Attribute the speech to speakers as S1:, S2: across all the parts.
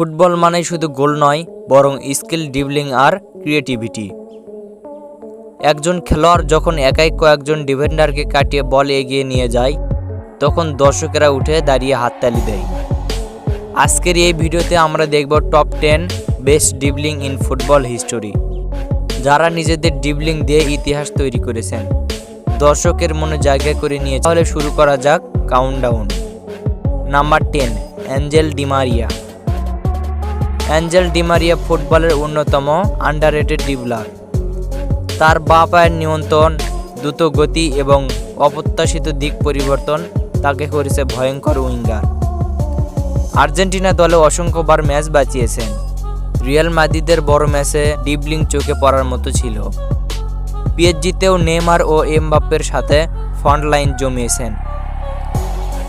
S1: Football মানেই শুধু গোল নয়, বরং স্কিল ডিবলিং আর ক্রিয়েটিভিটি। একজন খেলোয়াড় যখন একাই কয়েকজন ডিফেন্ডারকে কাটিয়ে বল এগিয়ে নিয়ে যায়, তখন দর্শকেরা উঠে দাঁড়িয়ে হাততালি দেয়। আজকের এই ভিডিওতে আমরা দেখব top ten best dribbling in football history. যারা নিজেদের ডিবলিং দিয়ে ইতিহাস তৈরি করেছেন, দর্শকের মনে জায়গা করে নিয়ে তাহলে শুরু করা যাক countdown number ten, Angel Di Maria. Angel Di Maria ফুটবলের অন্যতম আন্ডাররেটেড ডিবলার। তার বা পায়ের নিয়ন্ত্রণ, দ্রুত গতি এবং অপ্রত্যাশিত দিক পরিবর্তন তাকে করেছে ভয়ঙ্কর উইঙ্গার। আর্জেন্টিনা দলে অসংখ্যবার ম্যাচ বাঁচিয়েছেন। রিয়াল মাদ্রিদের বড় ম্যাচে ডিবলিং চোখে পড়ার মতো ছিল। পিএসজিতেও নেমার ও এমবাপ্পের সাথে ফ্রন্ট লাইন জমিয়েছেন।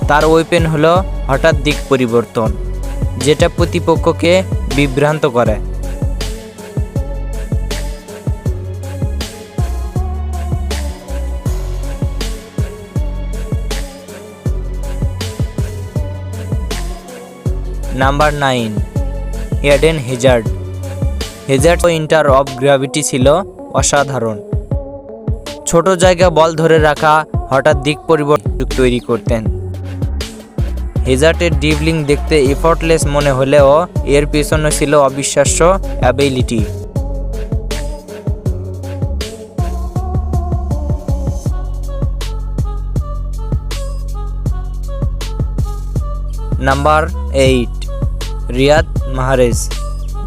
S1: তার ওয়েপেন হলো হঠাৎ দিক পরিবর্তন। যেটা প্রতিপক্ষকে বিভ্রান্ত করে। Number nine Eden Hazard Hazard center of gravity ছিল অসাধারণ। ছোট জায়গা বল ধরে রাখা হঠাৎ দিক পরিবর্তন তৈরি করতেন। হেজার্টের ডিবলিং দেখতে এফর্টলেস মনে হলেও এর পেছনে ছিল অবিশ্বাস্য ability number eight Riyad Mahrez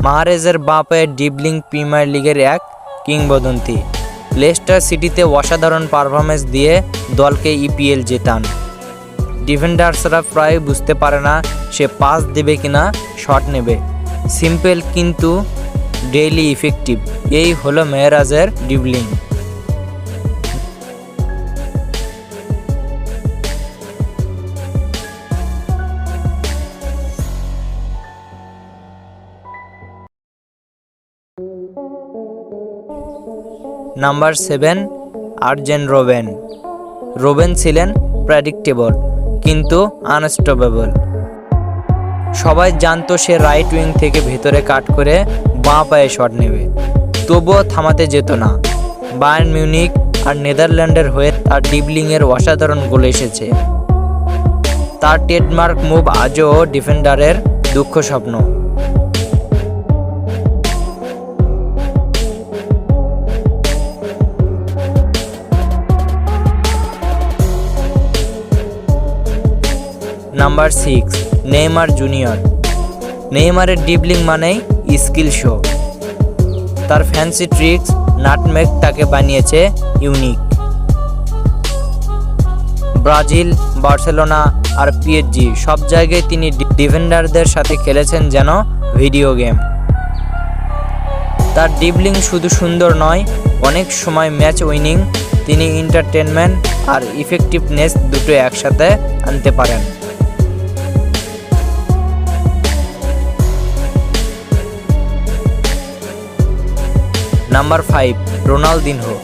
S1: মাহারেজের বাঁ পায়ের ডিবলিং প্রিমিয়ার লিগের এক কিংবদন্তি। লেস্টার সিটিতে অসাধারণ পারফরমেন্স দিয়ে দলকে ইপিএল জেতান। ডিফেন্ডার্সরা প্রায় বুঝতে পারে না সে পাস দেবে কিনা, শট নেবে। সিম্পল কিন্তু ডেইলি ইফেক্টিভ। এই হলো মেহরাজের dribbling number seven Arjen Robben Robben ছিলেন প্রেডিক্টেবল কিন্তু আনস্টপেবল সবাই জানতো সে রাইট উইং থেকে ভেতরে কাট করে বাঁ পায়ে শট নেবে। তবুও থামাতে যেত না। বায়ার্ন মিউনিক আর নেদারল্যান্ডের হয়ে তার ডিবলিংয়ের অসাধারণ গোল এসেছে। তার ট্রেডমার্ক মুভ আজও ডিফেন্ডারের দুঃখ স্বপ্ন। Number six, Neymar Junior. নেইমারের ডিবলিং মানেই স্কিল শো। তার ফ্যান্সি ট্রিক্স নাটমেক তাকে বানিয়েছে ইউনিক। ব্রাজিল, বার্সেলোনা আর পিএসজি সব জায়গায় তিনি ডিফেন্ডারদের সাথে খেলেছেন যেন ভিডিও গেম। তার ডিবলিং শুধু সুন্দর নয়, অনেক সময় ম্যাচ উইনিং, তিনি এন্টারটেনমেন্ট আর ইফেক্টিভনেস দুটো একসাথে আনতে পারেন। Number five, Ronaldinho.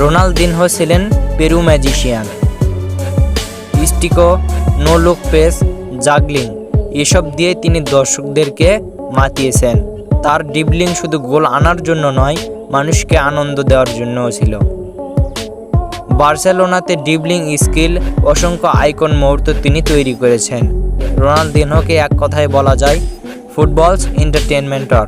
S1: রোনালদিনহো ছিলেন পেরু ম্যাজিশিয়ান। স্টিকো নো লুক পেস জাগলিং, এসব দিয়ে তিনি দর্শকদেরকে মাতিয়েছেন। তার ডিবলিং শুধু গোল আনার জন্য নয়, মানুষকে আনন্দ দেওয়ার জন্যও ছিল। বার্সেলোনাতে ডিবলিং স্কিল অসংখ্য আইকন মুহূর্ত তিনি তৈরি করেছেন। রোনালদিনহোকে এক কথায় বলা যায়, ফুটবলস এন্টারটেনমেন্টর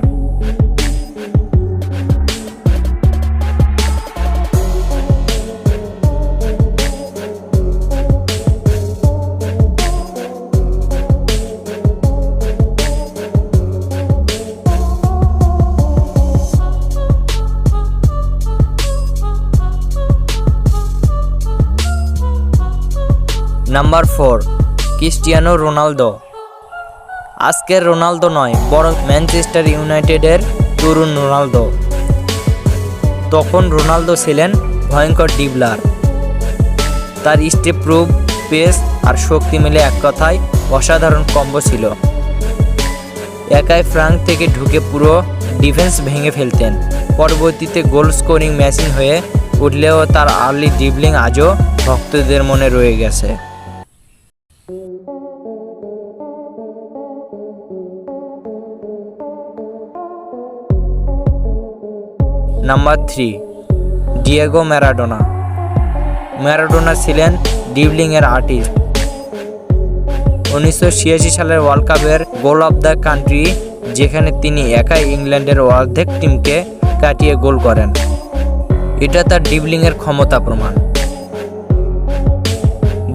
S1: নাম্বার ফোর ক্রিস্টিয়ানো রোনালদো আজকের রোনালদো নয় বরং ম্যানচেস্টার ইউনাইটেডের তরুণ রোনালদো তখন রোনালদো ছিলেন ভয়ঙ্কর ডিবলার তার স্টেপ প্রুভ পেস আর শক্তি মিলে এক কথায় অসাধারণ কম্বো ছিল। একাই ফ্রাঙ্ক থেকে ঢুকে পুরো ডিফেন্স ভেঙে ফেলতেন। পরবর্তীতে গোল স্কোরিং মেশিন হয়ে উঠলেও তার আর্লি ডিবলিং আজও ভক্তদের মনে রয়ে গেছে। Number three Diego Maradona Maradona ছিলেন ডিবলিংয়ের আর্টিস্ট উনিশশো ছিয়াশি সালের ওয়ার্ল্ড কাপের গোল অফ দ্য কান্ট্রি যেখানে তিনি একাই ইংল্যান্ডের অর্ধেক টিমকে কাটিয়ে গোল করেন। এটা তার ডিবলিংয়ের ক্ষমতা প্রমাণ।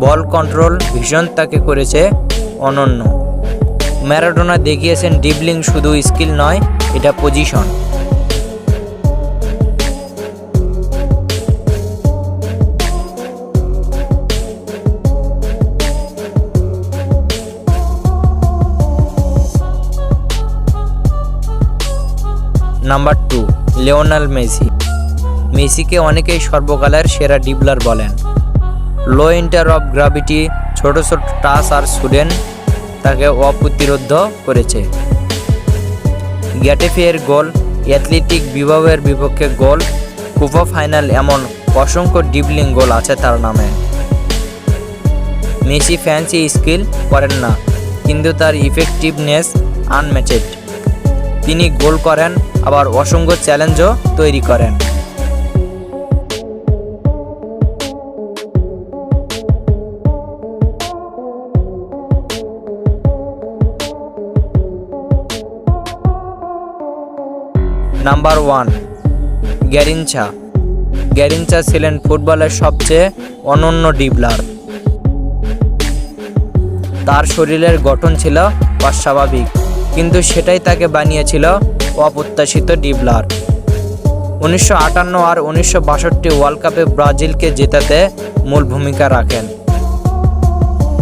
S1: বল কন্ট্রোল ভীষণ তাকে করেছে অনন্য। ম্যারাডোনা দেখিয়েছেন ডিবলিং শুধু স্কিল নয়, এটা position number two, Lionel Messi. মেসিকে অনেকেই সর্বকালের সেরা ডিবলার বলেন। লো ইন্টার অফ গ্রাভিটি ছোট ছোট টাস আর সুডেন তাকে অপ্রতিরোধ করেছে। গ্যাটেফিয়ের গোল, অ্যাথলেটিক বিভাগের বিপক্ষে গোল, কুপা ফাইনাল এমন অসংখ্য ডিবলিং গোল আছে তার নামে। মেসি ফ্যান্সি স্কিল করেন না, কিন্তু তার ইফেক্টিভনেস আনম্যাচেড তিনি গোল করেন আবার অসংখ্য চ্যালেঞ্জও তৈরি করেন। নাম্বার ওয়ান গ্যারিনচা গ্যারিনচা ছিলেন ফুটবলের সবচেয়ে অনন্য ডিবলার তার শরীরের গঠন ছিল অস্বাভাবিক, কিন্তু সেটাই তাকে বানিয়েছিল অপ্রত্যাশিত ডিবলার। উনিশশো আটান্ন আর উনিশশো বাষট্টি ওয়ার্ল্ড কাপে ব্রাজিলকে জেতাতে মূল ভূমিকা রাখেন।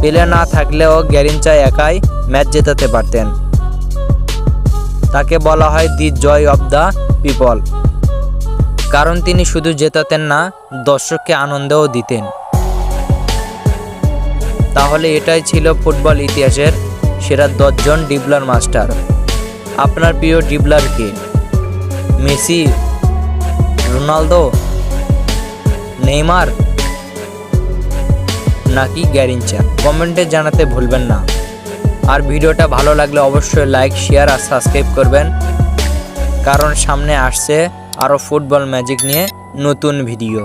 S1: পেলে না থাকলেও গ্যারিনচা একাই ম্যাচ জেতাতে পারতেন। তাকে বলা হয় the joy of the people. কারণ তিনি শুধু জেতাতেন না, দর্শককে আনন্দও দিতেন। তাহলে এটাই ছিল ফুটবল ইতিহাসের সেরা দশজন ডিবলার মাস্টার। আপনার প্রিয় ডিবলার কে? মেসি, রোনালদো, নেইমার, নাকি গ্যারিনচা? কমেন্টে জানাতে ভুলবেন না। আর ভিডিওটা ভালো লাগলে অবশ্যই লাইক, শেয়ার আর সাবস্ক্রাইব করবেন। কারণ সামনে আসছে আরও ফুটবল ম্যাজিক নিয়ে নতুন ভিডিও।